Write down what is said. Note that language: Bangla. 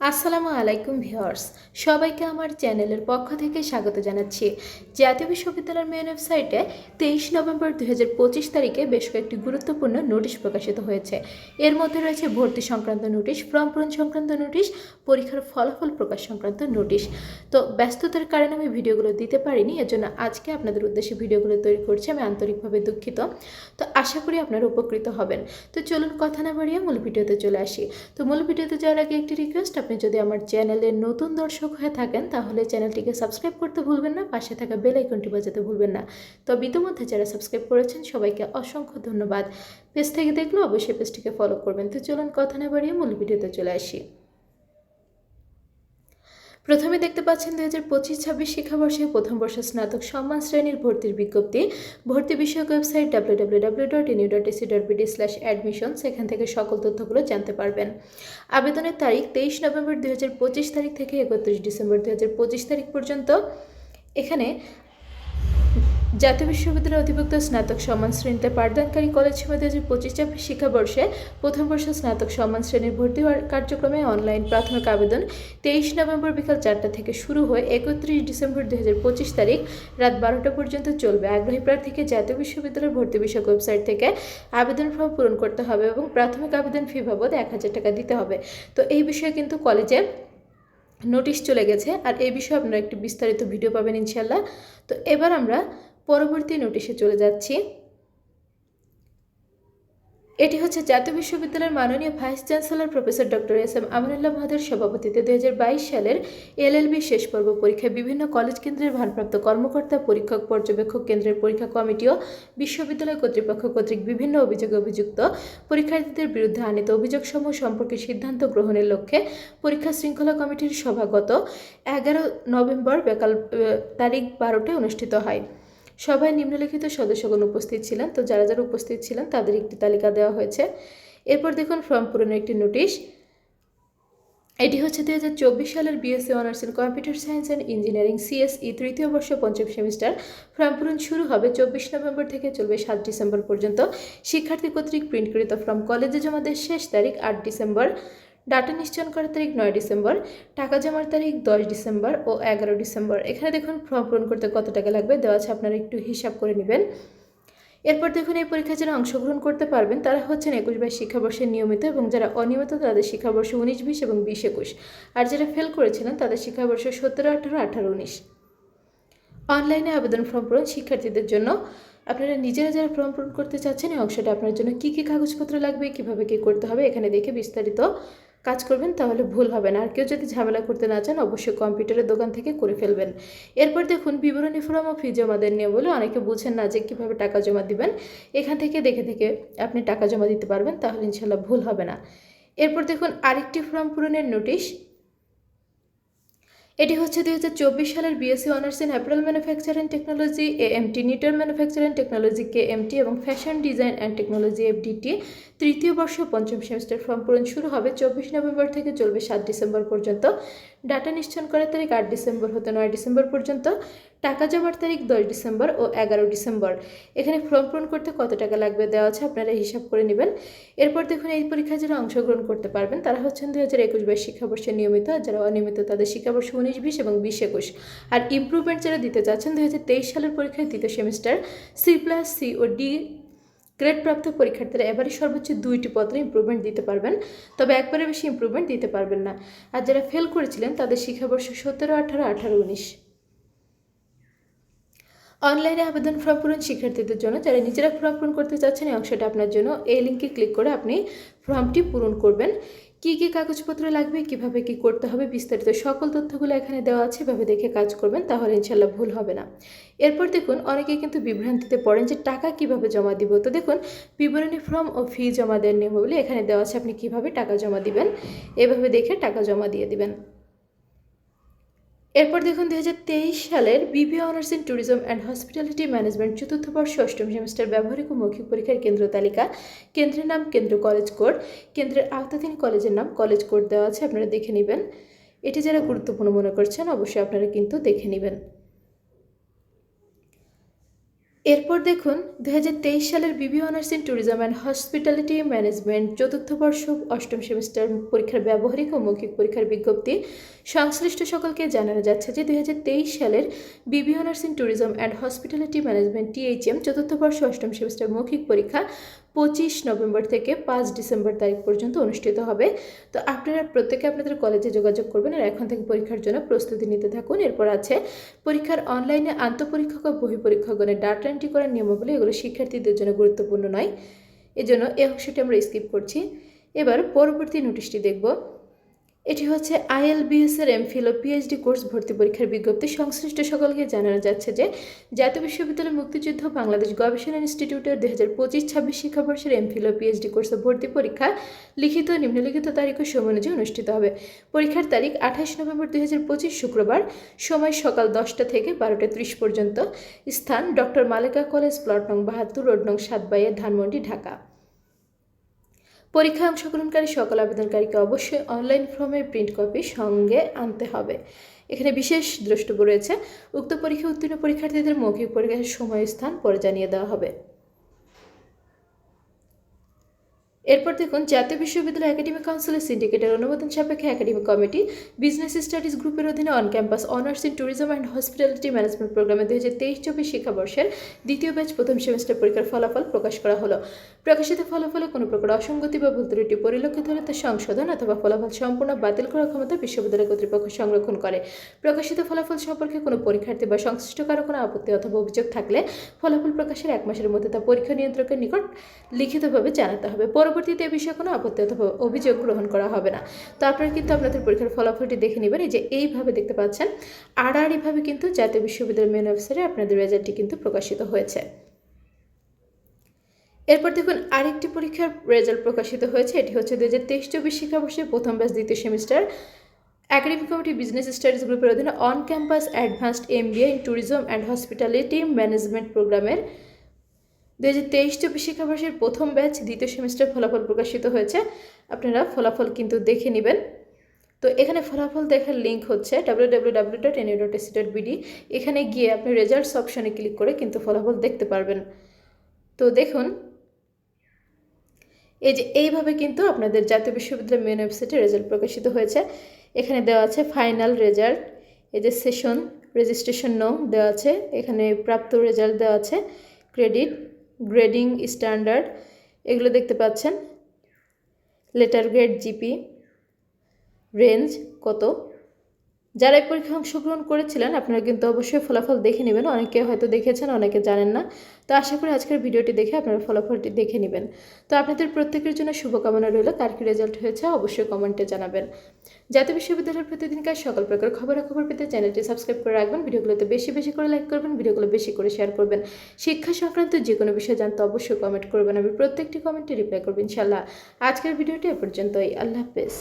আসসালামু আলাইকুম ভিউয়ার্স, সবাইকে আমার চ্যানেলের পক্ষ থেকে স্বাগত জানাচ্ছি। জাতীয় বিশ্ববিদ্যালয়ের মেন ওয়েবসাইটে তেইশ নভেম্বর দুই হাজার পঁচিশ তারিখে বেশ কয়েকটি গুরুত্বপূর্ণ নোটিশ প্রকাশিত হয়েছে। এর মধ্যে রয়েছে ভর্তি সংক্রান্ত নোটিশ, ফর্ম পূরণ সংক্রান্ত নোটিশ, পরীক্ষার ফলাফল প্রকাশ সংক্রান্ত নোটিশ। তো ব্যস্ততার কারণে আমি ভিডিওগুলো দিতে পারিনি, এজন্য আজকে আপনাদের উদ্দেশ্যে ভিডিওগুলো তৈরি করছি, আমি আন্তরিকভাবে দুঃখিত। তো আশা করি আপনারা উপকৃত হবেন। তো চলুন কথা না বাড়িয়ে মূল ভিডিওতে চলে আসি। তো মূল ভিডিওতে যাওয়ার আগে একটি রিকোয়েস্ট আপনি যদি আমার চ্যানেলের নতুন দর্শক হয়ে থাকেন, তাহলে চ্যানেলটিকে সাবস্ক্রাইব করতে ভুলবেন না, পাশে থাকা বেল আইকনটি বাজাতে ভুলবেন না। তবে ইতিমধ্যে যারা সাবস্ক্রাইব করেছেন, সবাইকে অসংখ্য ধন্যবাদ। পেজ থেকে দেখলে অবশ্যই পেজটিকে ফলো করবেন। তো চলুন কথা না বাড়িয়ে মূল ভিডিওতে চলে আসি। প্রথমে দেখতে পাচ্ছেন দুই হাজার পঁচিশ, ছাব্বিশ শিক্ষাবর্ষে প্রথম বর্ষ স্নাতক সম্মান শ্রেণির ভর্তির বিজ্ঞপ্তি। ভর্তি বিষয়ক website W W W dot NU dot AC dot BD slash admission সেখান থেকে সকল তথ্যগুলো জানতে পারবেন। আবেদনের তারিখ তেইশ নভেম্বর দুই হাজার পঁচিশ তারিখ থেকে একত্রিশ ডিসেম্বর দু হাজার পঁচিশ তারিখ পর্যন্ত। এখানে জাতীয় বিশ্ববিদ্যালয়ের অধিভুক্ত স্নাতক সম্মান শ্রেণীতে পাঠদানকারী কলেজ দু হাজার পঁচিশ ছাব্বিশ শিক্ষাবর্ষে প্রথম বর্ষ স্নাতক সম্মান শ্রেণির ভর্তি হওয়ার কার্যক্রমে অনলাইন প্রাথমিক আবেদন তেইশ নভেম্বর বিকাল চারটা থেকে শুরু হয়ে একত্রিশ ডিসেম্বর দু হাজার পঁচিশ তারিখ রাত বারোটা পর্যন্ত চলবে। আগ্রহী প্রার্থীকে জাতীয় বিশ্ববিদ্যালয়ের ভর্তি বিষয়ক ওয়েবসাইট থেকে আবেদন ফর্ম পূরণ করতে হবে এবং প্রাথমিক আবেদন ফি বাবদ এক হাজার টাকা দিতে হবে। তো এই বিষয়ে কিন্তু কলেজে নোটিশ চলে গেছে। আর এই বিষয়ে আপনারা একটি বিস্তারিত ভিডিও পাবেন ইনশাল্লাহ তো এবার আমরা পরবর্তী নোটিশে চলে যাচ্ছি। এটি হচ্ছে জাতীয় বিশ্ববিদ্যালয়ের মাননীয় vice chancellor professor doctor S M Aminullah মাহাদের সভাপতিতে দুই সালের এলএলবি শেষ পর্ব পরীক্ষায় বিভিন্ন কলেজ কেন্দ্রের ভারপ্রাপ্ত কর্মকর্তা, পরীক্ষক, পর্যবেক্ষক কেন্দ্রের পরীক্ষা কমিটিও বিশ্ববিদ্যালয় কর্তৃপক্ষ কর্তৃক বিভিন্ন অভিযোগে অভিযুক্ত পরীক্ষার্থীদের বিরুদ্ধে আনিত অভিযোগসমূহ সম্পর্কে সিদ্ধান্ত গ্রহণের লক্ষ্যে পরীক্ষা শৃঙ্খলা কমিটির সভাগত এগারো নভেম্বর বেকাল তারিখ বারোটায় অনুষ্ঠিত হয়। সভায় নিম্নলিখিত সদস্যগণ উপস্থিত ছিলেন। তো যারা যারা উপস্থিত ছিলেন, তাদের একটি তালিকা দেওয়া হয়েছে। এরপর দেখুন, ফর্ম পূরণের একটি নোটিশ। এটি হচ্ছে দু হাজার চব্বিশ সালের BSc honours in computer science and engineering CSE তৃতীয় বর্ষ, পঞ্চম সেমিস্টার। ফর্ম পূরণ শুরু হবে চব্বিশ নভেম্বর থেকে চলবে সাত ডিসেম্বর পর্যন্ত। শিক্ষার্থী কর্তৃক প্রিন্টকৃত ফর্ম কলেজে জমা দেওয়ার শেষ তারিখ আট ডিসেম্বর। ডাটা নিশ্চয়ন করার তারিখ নয় ডিসেম্বর, টাকা জমার তারিখ দশ ডিসেম্বর ও এগারো ডিসেম্বর। এখানে দেখুন ফর্ম পূরণ করতে কত টাকা লাগবে, দেওয়া আছে আপনারা একটু হিসাব করে নেবেন। এরপর দেখুন এই পরীক্ষায় যারা অংশগ্রহণ করতে পারবেন, তারা হচ্ছেন একুশ বাইশ শিক্ষাবর্ষে নিয়মিত এবং যারা অনিয়মিত তাদের শিক্ষাবর্ষ উনিশ, বিশ এবং বিশ একুশ। আর যারা ফেল করেছিলেন, তাদের শিক্ষাবর্ষ সতেরো, আঠারো আঠারো, উনিশ। অনলাইনে আবেদন ফর্ম পূরণ শিক্ষার্থীদের জন্য। আপনারা নিজেরা যারা ফর্ম পূরণ করতে চাচ্ছেন, এই অংশটা আপনার জন্য কী কী কাগজপত্র লাগবে, কীভাবে কী করতে হবে, এখানে দেখে বিস্তারিত কাজ করবেন, তাহলে ভুল হবে না। আর কেউ যদি ঝামেলা করতে না চান, অবশ্যই কম্পিউটারের দোকান থেকে করে ফেলবেন। এরপর দেখুন, বিবরণী ফর্ম ও ফি জমা দেন নিয়ে বলে অনেকে বুঝেন না যে কীভাবে টাকা জমা দিবেন। এখান থেকে দেখে দেখে আপনি টাকা জমা দিতে পারবেন, তাহলে ইনশাল্লাহ ভুল হবে না। এরপর দেখুন, আরেকটি ফর্ম পূরণের নোটিশ এটি হচ্ছে দুই হাজার চব্বিশ সালের BSc honours in apparel manufacture technology AMT NITER manufacture technology K MT এবং fashion design and technology F FDT তৃতীয় বর্ষ পঞ্চম সেমিস্টার ফর্ম পূরণ শুরু হবে চব্বিশ নভেম্বর থেকে চলবে সাত ডিসেম্বর পর্যন্ত। ডাটা নিশ্চয়ন করার তারিখ আট ডিসেম্বর হতে নয় ডিসেম্বর পর্যন্ত। টাকা জমার তারিখ দশ ডিসেম্বর ও এগারো ডিসেম্বর। এখানে ফর্ম পূরণ করতে কত টাকা লাগবে দেওয়া আছে আপনারা হিসাব করে নেবেন। এরপর দেখুন এই পরীক্ষায় যারা অংশগ্রহণ করতে পারবেন। তারা হচ্ছেন দুই হাজার একুশ বাইশ শিক্ষাবর্ষে নিয়মিত, আর যারা অনিয়মিত তাদের শিক্ষাবর্ষ উনিশ, বিশ এবং বিশ একুশ। আর ইমপ্রুভমেন্ট যারা দিতে চাচ্ছেন দুই হাজার তেইশ সালের পরীক্ষায় দ্বিতীয় সেমিস্টার সি প্লাস সি ও ডি গ্রেড প্রাপ্ত পরীক্ষার্থীরা এবারে সর্বোচ্চ দুইটি পত্রে ইম্প্রুভমেন্ট দিতে পারবেন। তবে একবারে বেশি ইম্প্রুভমেন্ট দিতে পারবেন না। আর যারা ফেল করেছিলেন, তাদের শিক্ষাবর্ষ সতেরো, আঠারো আঠারো, উনিশ। অনলাইনে আবেদন ফর্ম পূরণ শিক্ষার্থীদের জন্য, যারা নিজেরা ফর্ম পূরণ করতে চাচ্ছেন এই অংশটা আপনার জন্য, এই লিঙ্কে ক্লিক করে আপনি ফর্মটি পূরণ করবেন। কী কী কাগজপত্র লাগবে, কীভাবে কি করতে হবে, বিস্তারিত সকল তথ্যগুলো এখানে দেওয়া আছে এভাবে দেখে কাজ করবেন, তাহলে ইনশাল্লাহ ভুল হবে না। এরপর দেখুন, অনেকে কিন্তু বিভ্রান্তিতে পড়েন যে টাকা কীভাবে জমা দিব। তো দেখুন, বিবরণী ফর্ম ও ফি জমা দেওয়ার বলে এখানে দেওয়া আছে, আপনি কীভাবে টাকা জমা দিবেন, এভাবে দেখে টাকা জমা দিয়ে দিবেন। এরপর দেখুন দু হাজার তেইশ সালের BB honours in tourism and hospitality management চতুর্থ বর্ষ অষ্টম সেমিস্টার ব্যবহারিক ও মৌখিক পরীক্ষার কেন্দ্র তালিকা। কেন্দ্রের নাম কেন্দ্র কলেজ কোড কেন্দ্রের আওতাধীন কলেজের নাম কলেজ কোড দেওয়া আছে, আপনারা দেখে নেবেন। এটি যারা গুরুত্বপূর্ণ মনে করছেন, অবশ্যই আপনারা কিন্তু দেখে নেবেন। এরপর দেখুন, দুই হাজার তেইশ সালের BB honours in tourism and hospitality management চতুর্থ বর্ষ অষ্টম সেমিস্টার পরীক্ষার ব্যবহারিক ও মৌখিক পরীক্ষার বিজ্ঞপ্তি। সংশ্লিষ্ট সকলকে জানানো যাচ্ছে যে দুই হাজার তেইশ সালের BB honours in tourism and hospitality management THM চতুর্থ বর্ষ অষ্টম সেমিস্টার মৌখিক পরীক্ষা পঁচিশ নভেম্বর থেকে পাঁচ ডিসেম্বর তারিখ পর্যন্ত অনুষ্ঠিত হবে। তো আপনারা প্রত্যেকে আপনাদের কলেজে যোগাযোগ করবেন আর এখন থেকে পরীক্ষার জন্য প্রস্তুতি নিতে থাকুন। এরপর আছে পরীক্ষার অনলাইনে আন্তঃপরীক্ষক ও বহিপরীক্ষকগণের ডাটা এন্ট্রি করার নিয়মাবলী এগুলো শিক্ষার্থীদের জন্য গুরুত্বপূর্ণ নয়। এজন্য এই অংশটি আমরা স্কিপ করছি। এবার পরবর্তী নোটিশটি দেখব। এটি হচ্ছে আইএলবিএস এর এমফিল ও পিএইচডি কোর্স ভর্তি পরীক্ষার বিজ্ঞপ্তি। সংশ্লিষ্ট সকলকে জানানো যাচ্ছে যে, জাতীয় বিশ্ববিদ্যালয় মুক্তিযুদ্ধ বাংলাদেশ গবেষণা ইনস্টিটিউটের দুই হাজার পঁচিশ ছাব্বিশ শিক্ষাবর্ষের এমফিল ও পিএইচডি কোর্সে ভর্তি পরীক্ষা লিখিত নিম্নলিখিত তারিখ ও সময় অনুযায়ী অনুষ্ঠিত হবে। পরীক্ষার তারিখ আঠাশ নভেম্বর দুই হাজার পঁচিশ শুক্রবার, সময় সকাল দশটা থেকে বারোটা ত্রিশ পর্যন্ত। স্থান ডক্টর মালেকা কলেজ, প্লট নং বাহাত্তর, রোড নং সাতবাইয়ের ধানমন্ডি, ঢাকা। পরীক্ষায় অংশগ্রহণকারী সকল আবেদনকারীকে অবশ্যই অনলাইন ফর্মের প্রিন্ট কপি সঙ্গে আনতে হবে। এখানে বিশেষ দ্রষ্টব্য রয়েছে, উক্ত পরীক্ষা উত্তীর্ণ পরীক্ষার্থীদের মৌখিক পরীক্ষার সময় স্থান পরে জানিয়ে দেওয়া হবে। এরপর দেখুন, জাতীয় বিশ্ববিদ্যালয় একাডেমিক কাউন্সিলের সিন্ডিকেটের অনুমোদন সাপেক্ষে একাডেমিক কমিটি বিজনেস স্টাডিজ গ্রুপের অধীনে on campus honours in tourism and hospitality management প্রোগ্রামে দুই হাজার তেইশ চব্বিশ শিক্ষাবর্ষের দ্বিতীয় ব্যাচ প্রথম সেমিস্টার পরীক্ষার ফলাফল প্রকাশ করা হলো। প্রকাশিত ফলাফলে কোনো প্রকার অসঙ্গতি বা ভুল ত্রুটি পরিলক্ষিত হলে তা সংশোধন অথবা ফলাফল সম্পূর্ণ বাতিল করার ক্ষমতা বিশ্ববিদ্যালয় কর্তৃপক্ষ সংরক্ষণ করে। প্রকাশিত ফলাফল সম্পর্কে কোনো পরীক্ষার্থী বা সংশ্লিষ্ট কারও কোনো আপত্তি অথবা অভিযোগ থাকলে ফলাফল প্রকাশের এক মাসের মধ্যে তা পরীক্ষা নিয়ন্ত্রকের নিকট লিখিতভাবে জানাতে হবে। পরবর্তীতে এ বিষয়ে কোনো আপত্তি অথবা অভিযোগ গ্রহণ করা হবে না। তো আপনারা কিন্তু আপনাদের পরীক্ষার ফলাফলটি দেখে নেবেন যে এইভাবে দেখতে পাচ্ছেন। আড়াআড়িভাবে কিন্তু জাতীয় বিশ্ববিদ্যালয়ের মেন ওয়েবসাইটে আপনাদের রেজাল্টটি কিন্তু প্রকাশিত হয়েছে। এরপর দেখুন, আরেকটি পরীক্ষার রেজাল্ট প্রকাশিত হয়েছে, এটি হচ্ছে দু হাজার তেইশ চব্বিশ শিক্ষাবর্ষে প্রথম ব্যাচ দ্বিতীয় semester academic committee business studies গ্রুপের অধীনে on campus advanced MBA in tourism and hospitality management প্রোগ্রামের দু হাজার তেইশ চব্বিশ শিক্ষাবর্ষের প্রথম ব্যাচ দ্বিতীয় সেমিস্টার ফলাফল প্রকাশিত হয়েছে। আপনারা ফলাফল কিন্তু দেখে নেবেন। তো এখানে ফলাফল দেখার লিঙ্ক হচ্ছে W W W dot NU dot AC dot BD এখানে গিয়ে আপনি রেজাল্টস অপশানে ক্লিক করে কিন্তু ফলাফল দেখতে পারবেন। তো দেখুন, এই যে এইভাবে কিন্তু আপনাদের জাতীয় বিশ্ববিদ্যালয় মেন ওয়েবসাইটে রেজাল্ট প্রকাশিত হয়েছে। এখানে দেওয়া আছে ফাইনাল রেজাল্ট এই যে সেশন রেজিস্ট্রেশন নং দেওয়া আছে। এখানে প্রাপ্ত রেজাল্ট দেওয়া আছে ক্রেডিট গ্রেডিং স্ট্যান্ডার্ড এগুলো দেখতে পাচ্ছেন। লেটার গ্রেড জিপি রেঞ্জ কত? যারা এই পরীক্ষায় অংশগ্রহণ করেছিলেন, আপনারা কিন্তু অবশ্যই ফলাফল দেখে নেবেন। অনেকে হয়তো দেখেছেন, অনেকে জানেন না। তো আশা করি আজকের ভিডিওটি দেখে আপনারা ফলাফলটি দেখে নেবেন। তো আপনাদের প্রত্যেকের জন্য শুভকামনা রইল। কার কী রেজাল্ট হয়েছে, অবশ্যই কমেন্টে জানাবেন। জাতীয় বিশ্ববিদ্যালয়ের প্রতিদিনকার সকল প্রকার খবরাখবর পেতে চ্যানেলটি সাবস্ক্রাইব করে রাখবেন। ভিডিওগুলোতে বেশি বেশি করে লাইক করবেন, ভিডিওগুলো বেশি করে শেয়ার করবেন। শিক্ষা সংক্রান্ত যে কোনো বিষয় জানতে অবশ্যই কমেন্ট করবেন। আমি প্রত্যেকটি কমেন্টে রিপ্লাই করবেন ইনশাল্লাহ আজকের ভিডিওটি এ পর্যন্তই। আল্লাহ হাফেজ।